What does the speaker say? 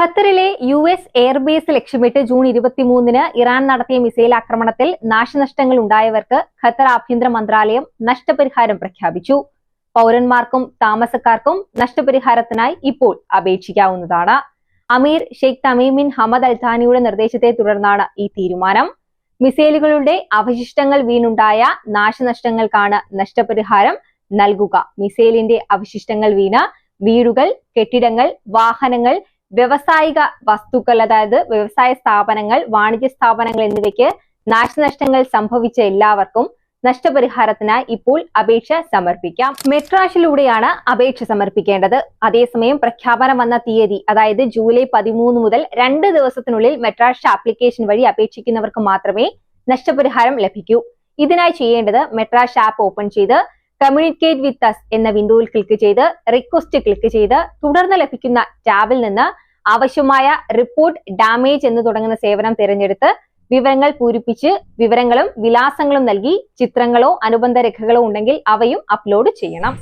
ഖത്തറിലെ U S airbase ലക്ഷ്യമിട്ട് June ഇരുപത്തിമൂന്നിന് ഇറാൻ നടത്തിയ മിസൈൽ ആക്രമണത്തിൽ നാശനഷ്ടങ്ങൾ ഉണ്ടായവർക്ക് ഖത്തർ ആഭ്യന്തര മന്ത്രാലയം നഷ്ടപരിഹാരം പ്രഖ്യാപിച്ചു. പൗരന്മാർക്കും താമസക്കാർക്കും നഷ്ടപരിഹാരത്തിനായി ഇപ്പോൾ അപേക്ഷിക്കാവുന്നതാണ്. അമീർ ഷെയ്ഖ് തമീമിൻ ഹമദ് അൽഥാനിയുടെ നിർദ്ദേശത്തെ തുടർന്നാണ് ഈ തീരുമാനം. മിസൈലുകളുടെ അവശിഷ്ടങ്ങൾ വീണുണ്ടായ നാശനഷ്ടങ്ങൾക്കാണ് നഷ്ടപരിഹാരം നൽകുക. മിസൈലിന്റെ അവശിഷ്ടങ്ങൾ വീണ വീടുകൾ കെട്ടിടങ്ങൾ വാഹനങ്ങൾ വ്യവസായിക വസ്തുക്കൾ അതായത് വ്യവസായ സ്ഥാപനങ്ങൾ വാണിജ്യ സ്ഥാപനങ്ങൾ എന്നിവയ്ക്ക് നാശനഷ്ടങ്ങൾ സംഭവിച്ച എല്ലാവർക്കും നഷ്ടപരിഹാരത്തിനായി ഇപ്പോൾ അപേക്ഷ സമർപ്പിക്കാം. മെട്രാഷിലൂടെയാണ് അപേക്ഷ സമർപ്പിക്കേണ്ടത്. അതേസമയം പ്രഖ്യാപനം വന്ന തീയതി അതായത് ജൂലൈ പതിമൂന്ന് മുതൽ രണ്ട് ദിവസത്തിനുള്ളിൽ മെട്രാഷ് ആപ്ലിക്കേഷൻ വഴി അപേക്ഷിക്കുന്നവർക്ക് മാത്രമേ നഷ്ടപരിഹാരം ലഭിക്കൂ. ഇതിനായി ചെയ്യേണ്ടത് മെട്രാഷ് ആപ്പ് ഓപ്പൺ ചെയ്ത് കമ്മ്യൂണിക്കേറ്റ് വിത്ത് അസ് എന്ന വിൻഡോയിൽ ക്ലിക്ക് ചെയ്ത് റിക്വസ്റ്റ് ക്ലിക്ക് ചെയ്ത് തുടർന്ന് ലഭിക്കുന്ന ടാബിൽ നിന്ന് ആവശ്യമായ റിപ്പോർട്ട് ഡാമേജ് എന്ന് തുടങ്ങുന്ന സേവനം തിരഞ്ഞെടുത്ത് വിവരങ്ങൾ പൂരിപ്പിച്ച് വിവരങ്ങളും വിലാസങ്ങളും നൽകി ചിത്രങ്ങളോ അനുബന്ധ രേഖകളോ ഉണ്ടെങ്കിൽ അവയും അപ്ലോഡ് ചെയ്യണം.